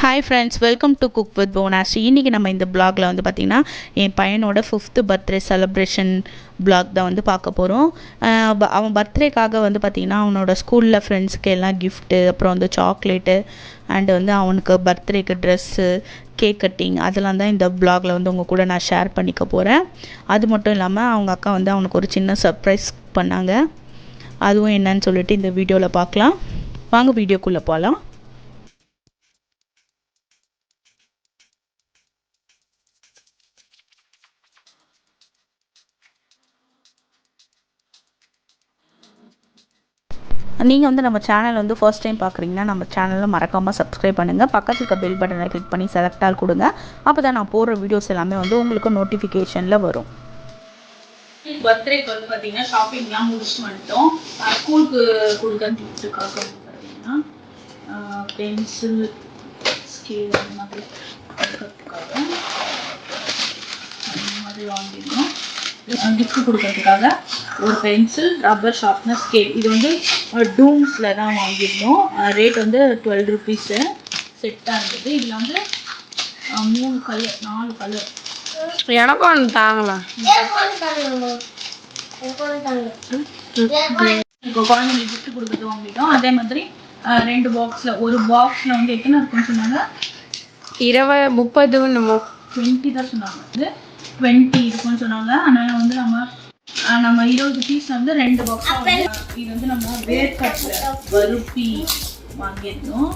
Hi friends welcome to cook with போனாஸ் இன்றைக்கி நம்ம இந்த பிளாகில் வந்து பார்த்திங்கன்னா என் பையனோட ஃபிஃப்த்து பர்த்டே செலப்ரேஷன் பிளாக் தான் வந்து பார்க்க போகிறோம் அவன் பர்த்டேக்காக வந்து பார்த்திங்கன்னா அவனோட ஸ்கூலில் ஃப்ரெண்ட்ஸ்க்கு எல்லாம் கிஃப்ட்டு அப்புறம் வந்து சாக்லேட்டு அண்டு வந்து அவனுக்கு பர்த்டேக்கு ட்ரெஸ்ஸு கேக் கட்டிங் அதெல்லாம் தான் இந்த பிளாகில் வந்து உங்கள் கூட நான் ஷேர் பண்ணிக்க போகிறேன் அது மட்டும் இல்லாமல் அவங்க அக்கா வந்து அவனுக்கு ஒரு சின்ன சர்ப்ரைஸ் பண்ணாங்க. அதுவும் என்னன்னு சொல்லிட்டு இந்த வீடியோவில் பார்க்கலாம். வாங்க வீடியோக்குள்ளே போகலாம் நீங்கள் வந்து நம்ம சேனல் வந்து ஃபர்ஸ்ட் டைம் பார்க்குறீங்கன்னா நம்ம சேனலில் மறக்காமல் சப்ஸ்கிரைப் பண்ணுங்கள் பக்கத்தில் இருக்க பெல் பட்டனை கிளிக் பண்ணி செலக்ட் ஆல் கொடுங்க. அப்போ தான் நான் போடுற வீடியோஸ் எல்லாமே வந்து உங்களுக்கு நோட்டிஃபிகேஷனில் வரும். பர்த்டேக்கு வந்து பார்த்தீங்கன்னா ஷாப்பிங்லாம் முடிச்சுட்டு வந்துட்டோம். ஸ்கூலுக்கு கொடுக்கறதுக்காக வந்து பார்த்தீங்கன்னா பென்சில் ஸ்கேல் அந்த மாதிரி கொடுக்கறதுக்காக அந்த மாதிரி வாங்கியிருந்தோம். கிஃப்ட் கொடுக்கறதுக்காக ஒரு பென்சில் ரப்பர் ஷார்ப்னர் ஸ்கேல் இது வந்து டூம்ஸில் தான் வாங்கியிருந்தோம். ரேட் வந்து டுவெல் ருபீஸு செட்டாக இருந்தது. இதில் வந்து மூணு கலர் நாலு கலர் எனக்கும் ஒன்று இப்போ குழந்தைங்களுக்கு gift கொடுக்குறது வாங்கிட்டோம். அதே மாதிரி ரெண்டு பாக்ஸில் ஒரு பாக்ஸில் வந்து எத்தனை இருக்குன்னு சொன்னாங்க? இருபது முப்பது டுவெண்ட்டி தான் சொன்னாங்க. டுவெண்ட்டி இருக்குன்னு சொன்னாங்க. அதனால வந்து நம்ம நம்ம இருபது பீஸ் வந்து ரெண்டு பாக்ஸ் இது வந்து நம்ம வேர்க்கடலை பருப்பி வாங்கியிருந்தோம்.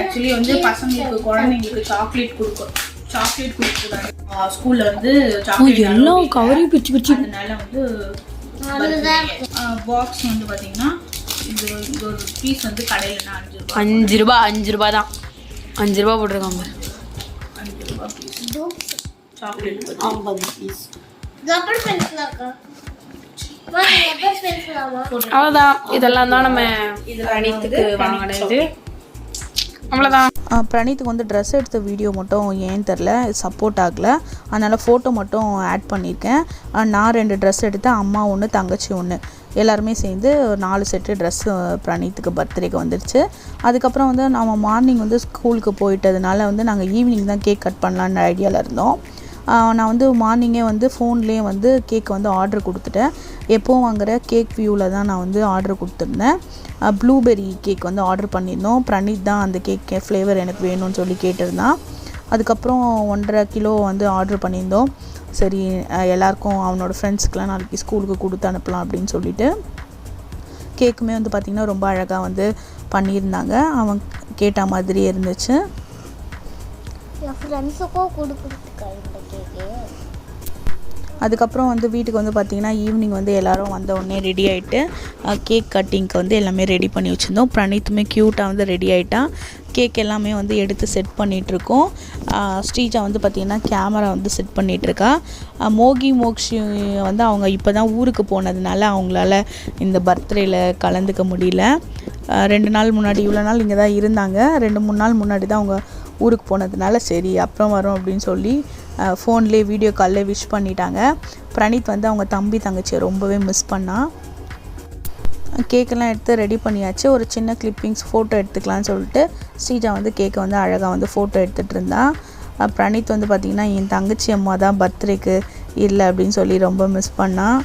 ஆக்சுவலி வந்து பசங்களுக்கு குழந்தைங்களுக்கு சாக்லேட் கொடுக்கும் சாக்லேட் கொடுக்கக்கூடாது. ஸ்கூல்ல வந்து சாக்லேட் எல்லாம் கவரி பிச்சு பிச்சு. அதனால வந்து பாக்ஸ் வந்து பாத்தீங்கன்னா இது இது ஒரு பீஸ் வந்து கடையில் அஞ்சு ரூபாய் அஞ்சு ரூபா அஞ்சு ரூபா தான். அஞ்சு ரூபா போட்டிருக்காங்க. பீஸ் ரப்பர் பென்சில் அக்கா அவ்வளோதான் இதெல்லாம் தான் நம்ம அனைத்துக்கு வாங்கினது. அவ்வளோதான் பிரணீத்துக்கு வந்து ட்ரெஸ் எடுத்த வீடியோ மட்டும் ஏன்னு தெரில சப்போர்ட் ஆகலை. அதனால் ஃபோட்டோ மட்டும் ஆட் பண்ணியிருக்கேன் நான் ரெண்டு ட்ரெஸ் எடுத்தேன். அம்மா ஒன்று தங்கச்சி ஒன்று எல்லாருமே சேர்ந்து ஒரு நாலு செட்டு ட்ரெஸ்ஸு பிரணீத்துக்கு பர்த்டேக்கு வந்துருச்சு. அதுக்கப்புறம் வந்து நம்ம மார்னிங் வந்து ஸ்கூலுக்கு போயிட்டதுனால வந்து நாங்கள் ஈவினிங் தான் கேக் கட் பண்ணலான்னு ஐடியாவில் இருந்தோம். நான் வந்து மார்னிங்கே வந்து ஃபோன்லேயே வந்து கேக் வந்து ஆர்டர் கொடுத்துட்டேன். எப்போவும் வாங்குற கேக் வியூவில் தான் நான் வந்து ஆர்டர் கொடுத்துருந்தேன். ப்ளூபெர்ரி கேக் வந்து ஆர்டர் பண்ணியிருந்தோம். பிரணீத் தான் அந்த கேக் ஃப்ளேவர் எனக்கு வேணும்னு சொல்லி கேட்டிருந்தான். அதுக்கப்புறம் ஒன்றரை கிலோ வந்து ஆர்டர் பண்ணியிருந்தோம். சரி எல்லாருக்கும் அவனோட ஃப்ரெண்ட்ஸுக்கெலாம் நாளைக்கு ஸ்கூலுக்கு கொடுத்து அனுப்பலாம் அப்படின்னு சொல்லிட்டு கேக்குமே வந்து பார்த்திங்கன்னா ரொம்ப அழகாக வந்து பண்ணியிருந்தாங்க. அவன் கேட்ட மாதிரியே இருந்துச்சு. என் ஃப்ரெண்ட்ஸுக்கும் கொடுக்குறதுக்கு அதுக்கப்புறம் வந்து வீட்டுக்கு வந்து பார்த்திங்கன்னா ஈவினிங் வந்து எல்லாரும் வந்த உடனே ரெடி ஆகிட்டு கேக் கட்டிங்க்கு வந்து எல்லாமே ரெடி பண்ணி வச்சுருந்தோம். பிரணீத்துமே க்யூட்டாக வந்து ரெடி ஆகிட்டான் கேக் எல்லாமே வந்து எடுத்து செட் பண்ணிகிட்ருக்கோம் ஸ்ரீஜா வந்து பார்த்திங்கன்னா கேமரா வந்து செட் பண்ணிகிட்ருக்கா மோகி மோக்ஷி வந்து அவங்க இப்போ தான் ஊருக்கு போனதுனால அவங்களால இந்த பர்த்டேயில் கலந்துக்க முடியல. ரெண்டு நாள் முன்னாடி இவ்வளோ நாள் இங்கே தான் இருந்தாங்க. ரெண்டு மூணு நாள் முன்னாடி தான் அவங்க ஊருக்கு போனதுனால சரி அப்புறம் வரோம் அப்படின்னு சொல்லி ஃபோன்லேயே வீடியோ காலில் விஷ் பண்ணிட்டாங்க. பிரணீத் வந்து அவங்க தம்பி தங்கச்சியை ரொம்பவே மிஸ் பண்ணான் கேக்கெல்லாம் எடுத்து ரெடி பண்ணியாச்சு. ஒரு சின்ன கிளிப்பிங்ஸ் ஃபோட்டோ எடுத்துக்கலாம்னு சொல்லிட்டு ஸ்ரீஜா வந்து கேக்கை வந்து அழகாக வந்து ஃபோட்டோ எடுத்துகிட்டு இருந்தான் பிரணீத் வந்து பார்த்திங்கன்னா என் தங்கச்சி அம்மா தான் பர்த்டேக்கு இல்லை அப்படின்னு சொல்லி ரொம்ப மிஸ் பண்ணான்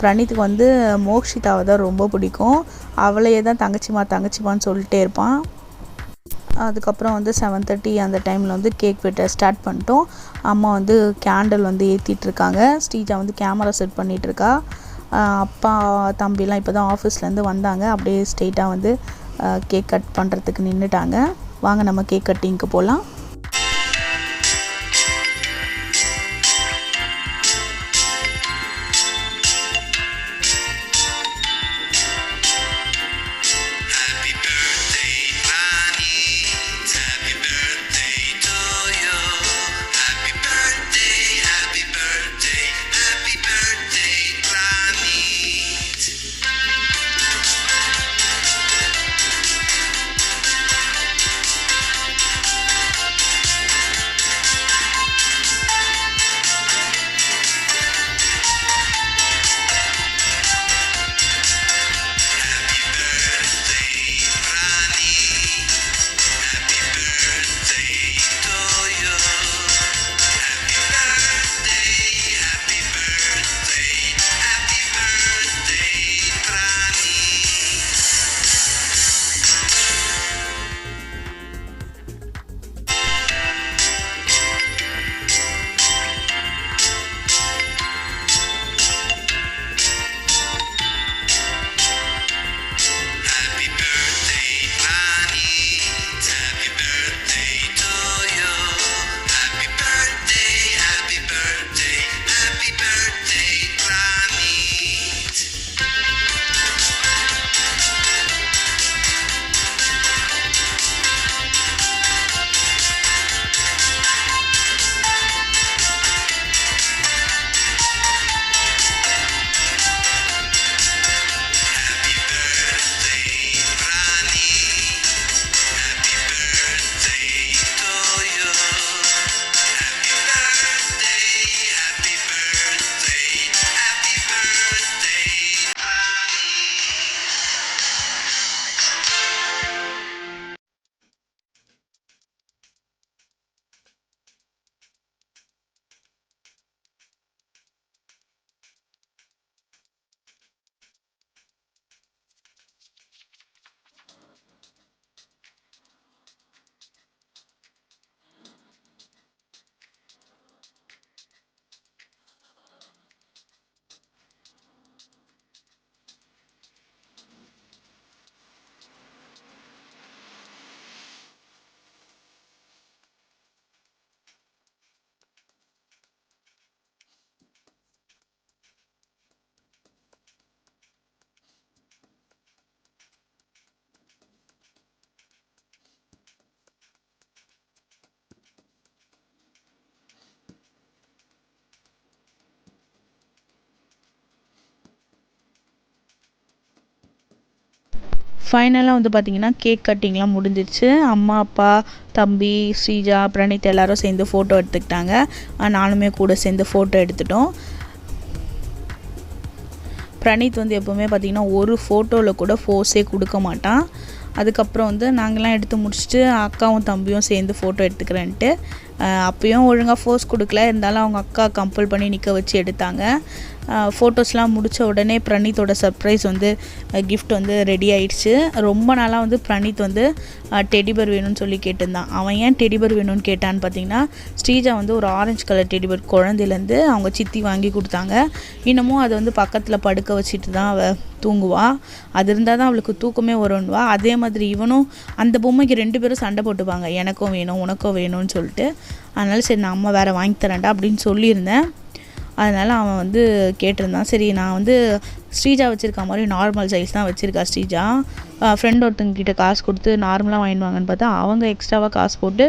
பிரணீத்துக்கு வந்து மோக்ஷிதாவை தான் ரொம்ப பிடிக்கும். அவளையே தான் தங்கச்சிமா தங்கச்சிமான்னு சொல்லிட்டே இருப்பான். அதுக்கப்புறம் வந்து செவன் தேர்ட்டி அந்த டைமில் வந்து கேக் வெட்ட ஸ்டார்ட் பண்ணிட்டோம். அம்மா வந்து கேண்டில் வந்து ஏற்றிட்டுருக்காங்க ஸ்ரீஜா வந்து கேமரா செட் பண்ணிகிட்ருக்கா அப்பா தம்பிலாம் இப்போ தான் ஆஃபீஸ்லேருந்து வந்தாங்க. அப்படியே ஸ்ட்ரெயிட்டாக வந்து கேக் கட் பண்ணுறதுக்கு நின்றுட்டாங்க வாங்க நம்ம கேக் கட்டிங்க்கு போகலாம் ஃபைனலாக வந்து பார்த்திங்கன்னா கேக் கட்டிங்லாம் முடிஞ்சிச்சு அம்மா அப்பா தம்பி ஸ்ரீஜா பிரணீத் எல்லாரும் சேர்ந்து ஃபோட்டோ எடுத்துக்கிட்டாங்க. நானுமே கூட சேர்ந்து ஃபோட்டோ எடுத்துட்டோம். பிரணீத் வந்து எப்போவுமே பார்த்திங்கன்னா ஒரு ஃபோட்டோவில் கூட ஃபோர்ஸே கொடுக்க மாட்டான். அதுக்கப்புறம் வந்து நாங்கள்லாம் எடுத்து முடிச்சுட்டு அக்காவும் தம்பியும் சேர்ந்து ஃபோட்டோ எடுத்துக்கிறேன்ட்டு. அப்பயும் ஒழுங்காக ஃபோர்ஸ் கொடுக்கல. இருந்தாலும் அவங்க அக்கா கம்பல் பண்ணி நிற்க வச்சு எடுத்தாங்க. ஃபோட்டோஸ்லாம் முடித்த உடனே பிரணீத்தோட சர்ப்ரைஸ் வந்து கிஃப்ட் வந்து ரெடி ஆயிடுச்சு. ரொம்ப நாளாக வந்து பிரணீத் வந்து டெடிபர் வேணும்னு சொல்லி கேட்டிருந்தான். அவன் ஏன் டெடிபர் வேணும்னு கேட்டான்னு பார்த்தீங்கன்னா ஸ்ரீஜா வந்து ஒரு ஆரஞ்சு கலர் டெடிபர் குழந்தையிலேருந்து அவங்க சித்தி வாங்கி கொடுத்தாங்க. இன்னமும் அதை வந்து பக்கத்தில் படுக்க வச்சுட்டு தான் அவள் தூங்குவா. அது இருந்தால் தான் அவளுக்கு தூக்கமே வரும்னுவா. அதே மாதிரி இவனும் அந்த பொம்மைக்கு ரெண்டு பேரும் சண்டை போட்டுப்பாங்க. எனக்கும் வேணும் உனக்கும் வேணும்னு சொல்லிட்டு. அதனால் சரி நான் அம்மா வேறு வாங்கி தரேன்டா அப்படின்னு சொல்லியிருந்தேன். அதனால் அவன் வந்து கேட்டிருந்தான் சரி நான் வந்து ஸ்ரீஜா வச்சுருக்க மாதிரி நார்மல் சைஸ் தான் வச்சுருக்கா ஸ்ரீஜா. ஃப்ரெண்ட் ஒருத்தங்கிட்ட காசு கொடுத்து நார்மலாக வாங்கிடுவாங்கன்னு பார்த்தா அவங்க எக்ஸ்ட்ராவாக காசு போட்டு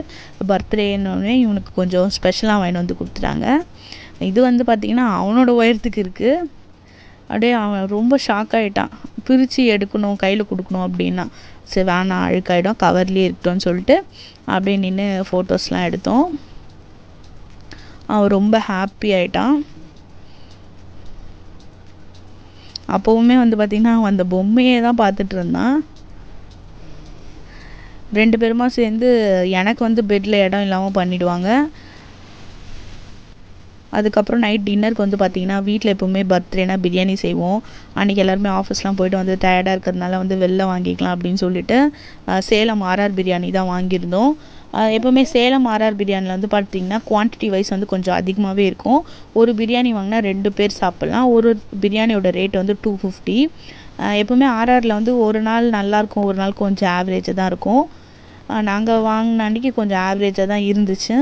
பர்த்டேன்னொடனே இவனுக்கு கொஞ்சம் ஸ்பெஷலாக வாங்கிட்டு வந்து கொடுத்துட்டாங்க. இது வந்து பார்த்திங்கன்னா அவனோட உயரத்துக்கு இருக்குது அப்படியே அவன் ரொம்ப ஷாக் ஆகிட்டான் பிரித்து எடுக்கணும் கையில் கொடுக்கணும் அப்படின்னா சரி வேணாம் அழுக்காயிடும் கவர்லேயே இருக்கட்டும்னு சொல்லிட்டு அப்படியே நின்று ஃபோட்டோஸ்லாம் எடுத்தோம். அவன் ரொம்ப ஹாப்பி ஆயிட்டான். அப்போவுமே வந்து பார்த்திங்கன்னா அவன் அந்த பொம்மையே தான் பார்த்துட்டு இருந்தான். ரெண்டு பேருமா சேர்ந்து எனக்கு வந்து பெட்டில் இடம் இல்லாமல் பண்ணிடுவாங்க. அதுக்கப்புறம் நைட் டின்னருக்கு வந்து பார்த்திங்கன்னா வீட்டில் எப்போவுமே பர்த்டேனா பிரியாணி செய்வோம். அன்றைக்கி எல்லாருமே ஆஃபீஸ்லாம் போயிட்டு வந்து டயர்டாக இருக்கிறதுனால வந்து வெளில வாங்கிக்கலாம் அப்படின்னு சொல்லிட்டு சேலம் ஆர்ஆர் பிரியாணி தான் வாங்கியிருந்தோம். எப்போவுமே சேலம் ஆர்ஆர் பிரியாணியில் வந்து பார்த்திங்கன்னா குவான்டிட்டி வைஸ் வந்து கொஞ்சம் அதிகமாகவே இருக்கும். ஒரு பிரியாணி வாங்கினா ரெண்டு பேர் சாப்பிட்லாம். ஒரு பிரியாணியோட ரேட் வந்து டூ ஃபிஃப்டி எப்போவுமே ஆர்ஆரில் வந்து ஒரு நாள் நல்லாயிருக்கும் ஒரு நாள் கொஞ்சம் ஆவரேஜாக தான் இருக்கும். நாங்கள் வாங்கின அன்றைக்கி கொஞ்சம் ஆவரேஜாக தான் இருந்துச்சு.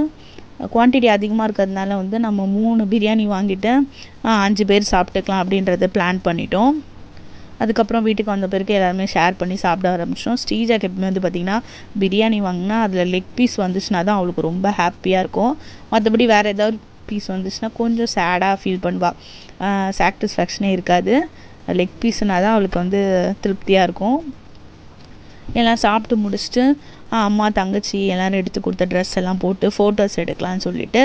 குவான்டிட்டி அதிகமாக இருக்கிறதுனால வந்து நம்ம மூணு பிரியாணி வாங்கிட்டு அஞ்சு பேர் சாப்பிட்டுக்கலாம் அப்படின்றத பிளான் பண்ணிட்டோம். அதுக்கப்புறம் வீட்டுக்கு வந்த பிறகு எல்லாருமே ஷேர் பண்ணி சாப்பிட ஆரம்பித்தோம் ஸ்ரீஜாக்கு எப்பவுமே வந்து பார்த்திங்கன்னா பிரியாணி வாங்கினா அதில் லெக் பீஸ் வந்துச்சுன்னா தான் அவளுக்கு ரொம்ப ஹாப்பியாக இருக்கும். மற்றபடி வேறு ஏதாவது பீஸ் வந்துச்சுன்னா கொஞ்சம் சேடாக ஃபீல் பண்ணுவாள் சாட்டிஸ்ஃபேக்ஷனே இருக்காது. லெக் பீஸ்னால் தான் அவளுக்கு வந்து திருப்தியாக இருக்கும். எல்லாம் சாப்பிட்டு முடிச்சுட்டு அம்மா தங்கச்சி எல்லோரும் எடுத்து கொடுத்த ட்ரெஸ் எல்லாம் போட்டு ஃபோட்டோஸ் எடுக்கலாம்னு சொல்லிட்டு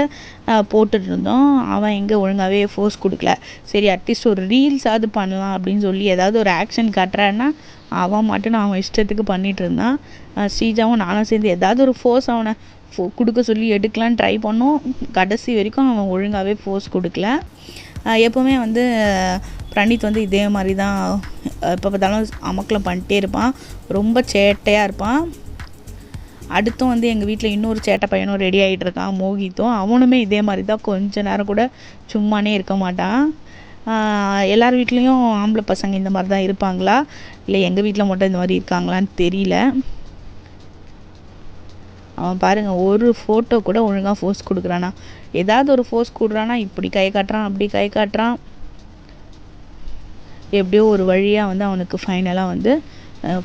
ஆ, போட்டுட்டு இருந்தோம். அவன் எங்கே ஒழுங்காகவே ஃபோர்ஸ் கொடுக்கல. சரி அட்லீஸ்ட் ஒரு ரீல்ஸாவது பண்ணலாம் அப்படின்னு சொல்லி ஏதாவது ஒரு ஆக்ஷன் காட்டுறான்னா அவன் மட்டும் அவன் இஷ்டத்துக்கு பண்ணிகிட்டு இருந்தான். ஸ்ரீஜாவும் நானும் சேர்ந்து ஏதாவது ஒரு ஃபோர்ஸ் அவனை ஃபோ கொடுக்க சொல்லி எடுக்கலான்னு ட்ரை பண்ணோம். கடைசி வரைக்கும் அவன் ஒழுங்காகவே ஃபோர்ஸ் கொடுக்கல. எப்போவுமே வந்து பிரணீத் வந்து இதே மாதிரி தான் எப்போ பார்த்தாலும் அமக்கலம் பண்ணிட்டே இருப்பான். ரொம்ப சேட்டையாக இருப்பான். அடுத்தும் வந்து எங்கள் வீட்டில் இன்னொரு சேட்டை பையனும் ரெடி ஆகிட்டு இருக்கான் மோகித்தும். அவனுமே இதே மாதிரி தான் கொஞ்ச நேரம் கூட சும்மானே இருக்க மாட்டான். எல்லார் வீட்லேயும் ஆம்பளை பசங்க இந்த மாதிரி தான் இருப்பாங்களா? இல்லை எங்கள் வீட்டில் மட்டும் இந்த மாதிரி இருக்காங்களான்னு தெரியல. அவன் பாருங்கள் ஒரு ஃபோட்டோ கூட ஒழுங்காக ஃபோர்ஸ் கொடுக்குறானா. ஏதாவது ஒரு ஃபோர்ஸ் கொடுறானா இப்படி கை காட்டுறான் அப்படி கை காட்டுறான். எப்படியோ ஒரு வழியாக வந்து அவனுக்கு ஃபைனலாக வந்து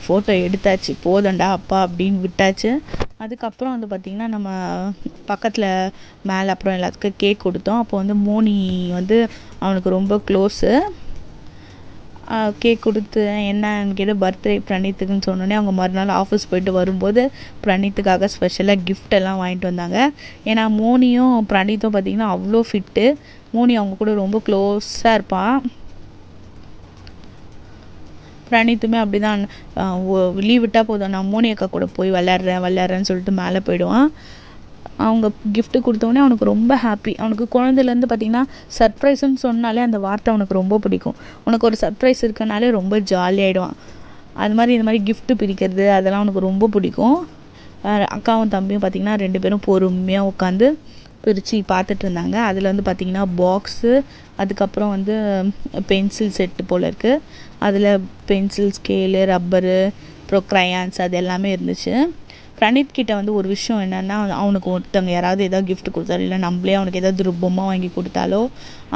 ஃபோட்டோ எடுத்தாச்சு. போதண்டா அப்பா அப்படின்னு விட்டாச்சு. அதுக்கப்புறம் வந்து பார்த்திங்கன்னா நம்ம பக்கத்தில் மேலே அப்புறம் எல்லாத்துக்கும் கேக் கொடுத்தோம். அப்போ வந்து மோனி வந்து அவனுக்கு ரொம்ப க்ளோஸு கேக் கொடுத்து என்னன்னு கேட்டு பர்த்டே பிரணீத்துக்குன்னு சொன்னோன்னே அவங்க மறுநாள் ஆஃபீஸ் போயிட்டு வரும்போது பிரணீத்துக்காக ஸ்பெஷலாக கிஃப்ட் எல்லாம் வாங்கிட்டு வந்தாங்க. ஏன்னா மோனியும் பிரணீத்தும் பார்த்திங்கன்னா அவ்வளோ ஃபிட்டு மோனி அவங்க கூட ரொம்ப க்ளோஸாக இருப்பான் பிரணீத்துமே அப்படி தான் லீவ் விட்டால் போதும். நான் மோனி அக்கா கூட போய் விளையாடுறேன் விளையாடுறேன்னு சொல்லிட்டு மேலே போயிடுவான். அவங்க கிஃப்ட்டு கொடுத்தோடனே அவனுக்கு ரொம்ப ஹாப்பி அவனுக்கு குழந்தையிலேருந்து பார்த்தீங்கன்னா சர்ப்ரைஸுன்னு சொன்னாலே அந்த வார்த்தை அவனுக்கு ரொம்ப பிடிக்கும். உனக்கு ஒரு சர்ப்ரைஸ் இருக்கனாலே ரொம்ப ஜாலியாகிடுவான் அது மாதிரி இந்த மாதிரி கிஃப்ட்டு பிரிக்கிறது அதெல்லாம் அவனுக்கு ரொம்ப பிடிக்கும். அக்காவும் தம்பியும் பார்த்திங்கன்னா ரெண்டு பேரும் பொறுமையாக உட்காந்து பிரித்து பார்த்துட்டு இருந்தாங்க. அதில் வந்து பார்த்திங்கன்னா பாக்ஸு அதுக்கப்புறம் வந்து பென்சில் செட்டு போல் இருக்குது அதில் பென்சில் ஸ்கேலு ரப்பரு அப்புறம் க்ரையான்ஸ் அது எல்லாமே இருந்துச்சு. பிரணீத் கிட்ட வந்து ஒரு விஷயம் என்னென்னா அவனுக்கு ஒருத்தவங்க யாராவது ஏதாவது கிஃப்ட் கொடுத்தாலும் இல்லை நம்மளே அவனுக்கு ஏதாவது ஒரு பொம்மை வாங்கி கொடுத்தாலோ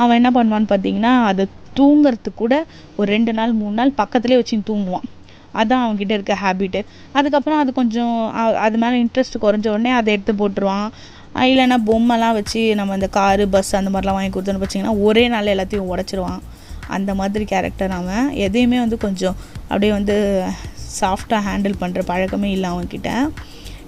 அவன் என்ன பண்ணுவான்னு பார்த்தீங்கன்னா அதை தூங்கிறதுக்கு கூட ஒரு ரெண்டு நாள் மூணு நாள் பக்கத்துலேயே வச்சு தூங்குவான். அதான் அவன்கிட்ட இருக்க ஹேபிட்டு அதுக்கப்புறம் அது கொஞ்சம் அது மேலே இன்ட்ரெஸ்ட் குறைஞ்ச உடனே அதை எடுத்து போட்டுருவான். இல்லைன்னா பொம்மைலாம் வச்சு நம்ம இந்த காரு பஸ் அந்த மாதிரிலாம் வாங்கி கொடுத்தோன்னு வச்சிங்கன்னா ஒரே நாள் எல்லாத்தையும் உடச்சிருவான். அந்த மாதிரி கேரக்டர் அவன். எதையுமே வந்து கொஞ்சம் அப்படியே வந்து சாஃப்டாக ஹேண்டில் பண்ணுற பழக்கமே இல்லை அவன்கிட்ட.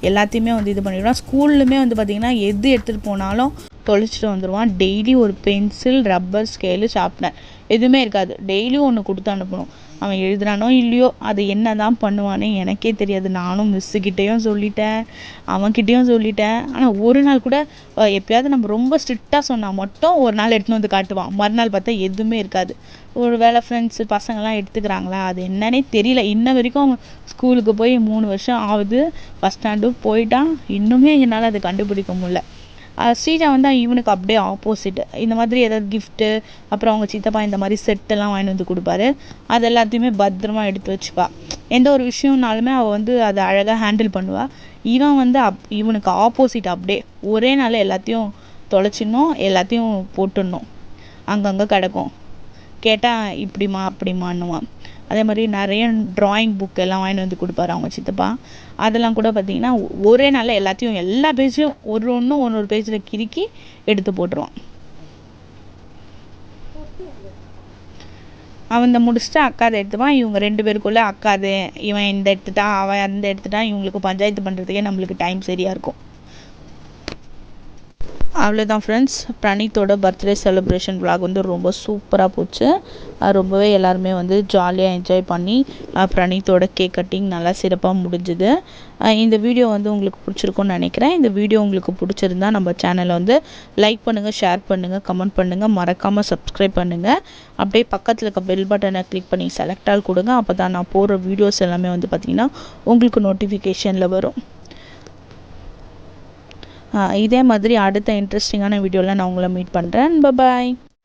எல்லாத்தையுமே வந்து இது பண்ணிவிடுவான் ஸ்கூல்லுமே வந்து பார்த்திங்கன்னா எது எடுத்துகிட்டு போனாலும் தொலைச்சிட்டு வந்துடுவான் டெய்லி ஒரு பென்சில் ரப்பர் ஸ்கேலு ஷார்ப்னர் எதுவுமே இருக்காது. டெய்லியும் ஒன்று கொடுத்து அனுப்பணும். அவன் எழுதுறானோ இல்லையோ அது என்ன தான் பண்ணுவானே எனக்கே தெரியாது. நானும் மிஸ்ஸுக்கிட்டேயும் சொல்லிட்டேன். அவன்கிட்டேயும் சொல்லிட்டேன். ஆனால் ஒரு நாள் கூட எப்பயாவது நம்ம ரொம்ப ஸ்ட்ரிக்டாக சொன்னால் மட்டும் ஒரு நாள் எடுத்துன்னு வந்து காட்டுவான். மறுநாள் பார்த்தா எதுவுமே இருக்காது. ஒரு வேளை ஃப்ரெண்ட்ஸு பசங்கள்லாம் எடுத்துக்கிறாங்களா? அது என்னன்னே தெரியல. இன்ன வரைக்கும் அவன் ஸ்கூலுக்கு போய் மூணு வருஷம் ஆகுது. ஃபஸ்ட் ஸ்டாண்டும் போயிட்டான். இன்னுமே என்னால் அதை கண்டுபிடிக்க முடியல. ஸ்ரீஜா வந்து இவனுக்கு அப்படியே ஆப்போசிட் இந்த மாதிரி ஏதாவது கிஃப்ட்டு அப்புறம் அவங்க சித்தப்பா இந்த மாதிரி செட்டெல்லாம் வாங்கிட்டு வந்து கொடுப்பாரு. அது எல்லாத்தையுமே பத்திரமா எடுத்து வச்சுப்பா. எந்த ஒரு விஷயம்னாலுமே அவள் வந்து அதை அழகாக ஹேண்டில் பண்ணுவா. இவன் வந்து அப் இவனுக்கு ஆப்போசிட் அப்படியே. ஒரே நாள் எல்லாத்தையும் தொலைச்சிடணும் எல்லாத்தையும் போட்டுடணும். அங்கங்கே கிடக்கும். கேட்டால் இப்படிம்மா அப்படிமான்னுவான் அதே மாதிரி நிறைய ட்ராயிங் புக் எல்லாம் வாங்கிட்டு வந்து கொடுப்பாரு அவங்க சித்தப்பா. அதெல்லாம் கூட பார்த்தீங்கன்னா ஒரே நாளில் எல்லாத்தையும் எல்லா பேஜையும் ஒரு ஒன்றும் ஒரு ஒரு பேஜில் கிறுக்கி எடுத்து போட்டுருவான். அவன் இந்த முடிச்சுட்டு அக்காதை எடுத்துவான் இவங்க ரெண்டு பேருக்குள்ளே அக்காது இவன் இந்த எடுத்துட்டான் அவன் அந்த எடுத்துட்டான். இவங்களுக்கு பஞ்சாயத்து பண்ணுறதுக்கே நம்மளுக்கு டைம் சரியாக இருக்கும். அவ்வளோதான் ஃப்ரெண்ட்ஸ் பிரணீத்தோட பர்த்டே செலிப்ரேஷன் விலாக் வந்து ரொம்ப சூப்பராக போச்சு. ரொம்பவே எல்லாருமே வந்து ஜாலியாக என்ஜாய் பண்ணி பிரணீத்தோட கேக் கட்டிங் நல்லா சிறப்பாக முடிஞ்சுது. இந்த வீடியோ வந்து உங்களுக்கு பிடிச்சிருக்கும்னு நினைக்கிறேன். இந்த வீடியோ உங்களுக்கு பிடிச்சிருந்தா நம்ம சேனலை வந்து லைக் பண்ணுங்கள் ஷேர் பண்ணுங்கள் கமெண்ட் பண்ணுங்கள் மறக்காமல் சப்ஸ்கிரைப் பண்ணுங்கள் அப்படியே பக்கத்தில் இருக்க பெல் பட்டனை கிளிக் பண்ணி செலக்ட் ஆல் கொடுங்க. அப்போ தான் நான் போடுற வீடியோஸ் எல்லாமே வந்து பார்த்திங்கன்னா உங்களுக்கு நோட்டிஃபிகேஷனில் வரும். இதே மாதிரி அடுத்த இன்ட்ரெஸ்டிங்கான வீடியோவில் நான் உங்களை மீட் பண்ணுறேன் பபாய்